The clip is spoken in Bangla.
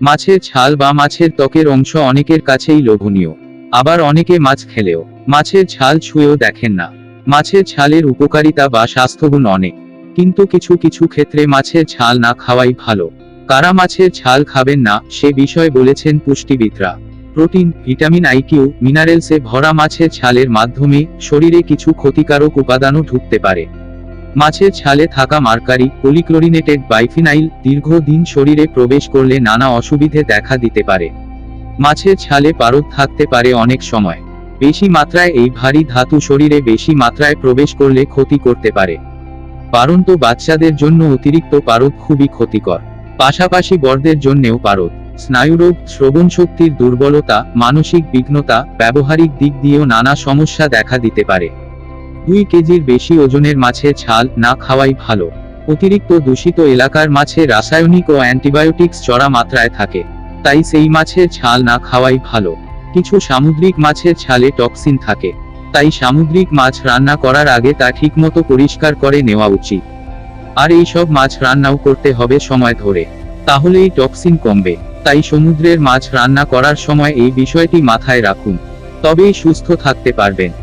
মাছের ছাল বা মাছের ত্বকের অংশ অনেকের কাছেই লোভনীয়। আবার অনেকে মাছ খেলেও, মাছের ছাল ছুঁয়েও দেখেন না। মাছের ছালের উপকারিতা বা স্বাস্থ্যগুণ অনেক। কিন্তু কিছু কিছু ক্ষেত্রে মাছের ছাল না খাওয়াই ভালো। কারা মাছের ছাল খাবেন না, সে বিষয়ে বলেছেন পুষ্টিবিদরা। প্রোটিন, ভিটামিন আইকিউ মিনারেলসে ভরা মাছের ছালের মাধ্যমে শরীরে কিছু ক্ষতিকারক উপাদানও ঢুকতে পারে। মাছের ছালে থাকা মার্কারি পলিক্লোরিনেটেড বাইফিনাইল দীর্ঘদিন শরীরে প্রবেশ করলে নানা অসুবিধে দেখা দিতে পারে। মাছের ছালে পারদ থাকতে পারে অনেক সময়। বেশি মাত্রায় এই ভারী ধাতু শরীরে বেশি মাত্রায় প্রবেশ করলে ক্ষতি করতে পারে। পারন্ত বাচ্চাদের জন্য অতিরিক্ত পারদ খুবই ক্ষতিকর। পাশাপাশি বড়দের জন্যেও পারদ। স্নায়ুরোগ শ্রবণ শক্তির দুর্বলতা, মানসিক বিঘ্নতা, ব্যবহারিক দিক দিয়েও নানা সমস্যা দেখা দিতে পারে। দুই কেজির বেশি ওজনের মাছের ছাল না খাওয়াই ভালো। অতিরিক্ত দূষিত এলাকার মাছে রাসায়নিক ও অ্যান্টিবায়োটিক্স চড়া মাত্রায় থাকে, তাই সেই মাছের ছাল না খাওয়াই ভালো। কিছু সামুদ্রিক মাছের ছালে টক্সিন থাকে, তাই সামুদ্রিক মাছ রান্না করার আগে তা ঠিকমতো পরিষ্কার করে নেওয়া উচিত। আর এই সব মাছ রান্নাও করতে হবে সময় ধরে, তাহলেই টক্সিন কমবে। তাই সমুদ্রের মাছ রান্না করার সময় এই বিষয়টি মাথায় রাখুন, তবেই সুস্থ থাকতে পারবেন।